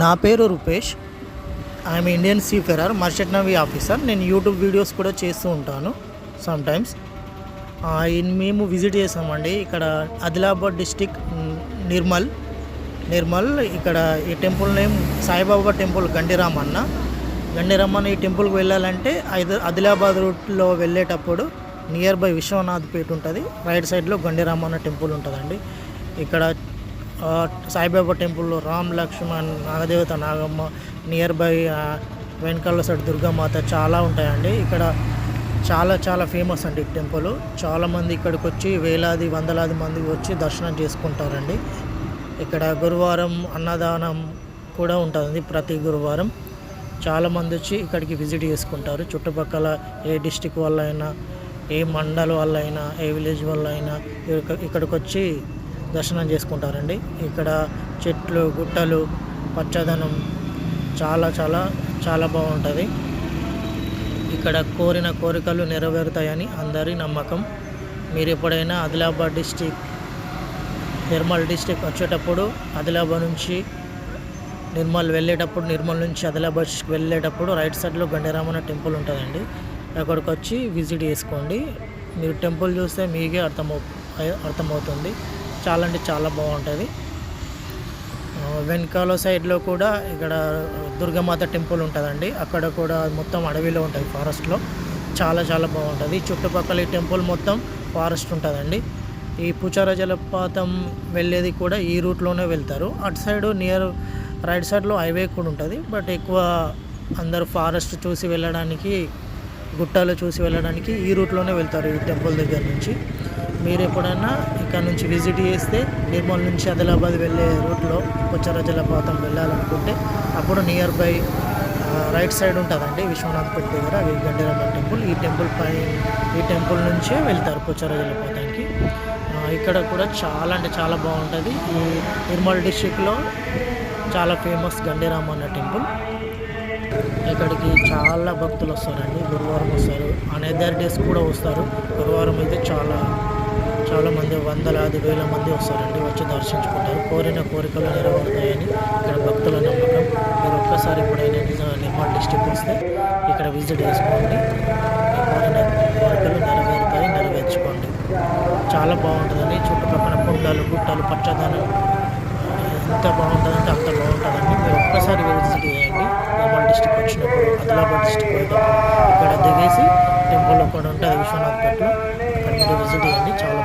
నా పేరు Rupesh. I'm Indian seafarer merchant navy officer నేను యూట్యూబ్ వీడియోస్ కూడా చేస్తూ ఉంటాను సమ్టైమ్స్ మేము విజిట్ చేసామండి ఇక్కడ ఆదిలాబాద్ డిస్టిక్ నిర్మల్. నిర్మల్ ఇక్కడ ఈ temple name Saibaba temple Gandiramanna Gandiramanna ఈ టెంపుల్కి వెళ్ళాలంటే ఐదు ఆదిలాబాద్ రూట్లో వెళ్ళేటప్పుడు నియర్ బై విశ్వనాథ్ పేట ఉంటుంది. రైట్ సైడ్లో గండిరామన్న టెంపుల్ ఉంటుందండి. ఇక్కడ సాయిబాబా టెంపుల్లో రామ్ లక్ష్మణ్ నాగదేవత నాగమ్మ నియర్ బై వెనకాల సైడ్ దుర్గామాత చాలా ఉంటాయండి. ఇక్కడ చాలా చాలా ఫేమస్ అండి ఈ టెంపుల్. చాలామంది ఇక్కడికి వచ్చి వేలాది వందలాది మంది వచ్చి దర్శనం చేసుకుంటారండి. ఇక్కడ గురువారం అన్నదానం కూడా ఉంటుంది ప్రతి గురువారం. చాలామంది వచ్చి ఇక్కడికి విజిట్ చేసుకుంటారు. చుట్టుపక్కల ఏ డిస్టిక్ వల్ల అయినా ఏ మండల్ వల్ల అయినా ఏ విలేజ్ వల్ల అయినా ఇక్కడికి వచ్చి దర్శనం చేసుకుంటారండి. ఇక్కడ చెట్లు గుట్టలు పచ్చదనం చాలా చాలా చాలా బాగుంటుంది. ఇక్కడ కోరిన కోరికలు నెరవేరుతాయని అందరి నమ్మకం. మీరు ఎప్పుడైనా ఆదిలాబాద్ డిస్టిక్ నిర్మల్ డిస్టిక్ వచ్చేటప్పుడు ఆదిలాబాద్ నుంచి నిర్మల్ వెళ్ళేటప్పుడు నిర్మల్ నుంచి ఆదిలాబాద్ డిస్టిక్ వెళ్ళేటప్పుడు రైట్ సైడ్లో గండిరామన్న టెంపుల్ ఉంటుందండి. అక్కడికి వచ్చి విజిట్ చేసుకోండి. మీరు టెంపుల్ చూస్తే మీకే అర్థమవు అర్థమవుతుంది. చాలా అంటే చాలా బాగుంటుంది. వెనకాల సైడ్లో కూడా ఇక్కడ దుర్గామాత టెంపుల్ ఉంటుందండి. అక్కడ కూడా మొత్తం అడవిలో ఉంటుంది ఫారెస్ట్లో. చాలా చాలా బాగుంటుంది. చుట్టుపక్కల ఈ టెంపుల్ మొత్తం ఫారెస్ట్ ఉంటుందండి. ఈ పుచార జలపాతం వెళ్ళేది కూడా ఈ రూట్లోనే వెళ్తారు. అటు సైడ్ నియర్ రైట్ సైడ్లో హైవే కూడా ఉంటుంది. బట్ ఎక్కువ అందరూ ఫారెస్ట్ చూసి వెళ్ళడానికి గుట్టాలు చూసి వెళ్ళడానికి ఈ రూట్లోనే వెళ్తారు ఈ టెంపుల్ దగ్గర నుంచి. మీరు ఎప్పుడైనా ఇక్కడ నుంచి విజిట్ చేస్తే నిర్మల్ నుంచి ఆదిలాబాద్ వెళ్ళే రూట్లో కొచ్చర జలపాతం వెళ్ళాలనుకుంటే అప్పుడు నియర్ బై రైట్ సైడ్ ఉంటుందండి విశ్వనాథ్పేట దగ్గర ఈ టెంపుల్. ఈ టెంపుల్ పై ఈ టెంపుల్ నుంచే వెళ్తారు కొచ్చర జలపాతానికి ఇక్కడ కూడా చాలా అంటే చాలా బాగుంటుంది. ఈ నిర్మల్ డిస్టిక్లో చాలా ఫేమస్ గండిరామన్న టెంపుల్. ఇక్కడికి చాలా భక్తులు వస్తారండి గురువారం వస్తారు. అనేదర్ డేస్ కూడా వస్తారు. గురువారం అయితే చాలా చాలా మంది వందలాది వేల మంది వస్తారండి వచ్చి దర్శించుకుంటారు. కోరిన కోరికలు నెరవేరుతాయని ఇక్కడ భక్తుల నమ్మకం. మీరు ఒక్కసారి ఎప్పుడైనా నిజ- నిర్మల్ డిస్టిక్ వస్తే ఇక్కడ విజిట్ చేసుకోండి. కోరిన కోరికలు నెరవేరుతాయి నెరవేర్చుకోండి. చాలా బాగుంటుందండి. చుట్టుపక్కల కొండలు గుట్టలు పచ్చదనం ఎంత బాగుంటుందంటే అంత బాగుంటుందండి మీరు ఒక్కసారి విజిట్ చేయండి నిర్మల్ డిస్టిక్ వచ్చినప్పుడు ఆదిలాబాద్ డిస్టిక్ పోయేటప్పుడు ఇక్కడ దిగేసి టెంపుల్ కూడా ఉంటుంది విశ్వనాథ్ పేటలో అక్కడ విజిట్ చేయండి. చాలా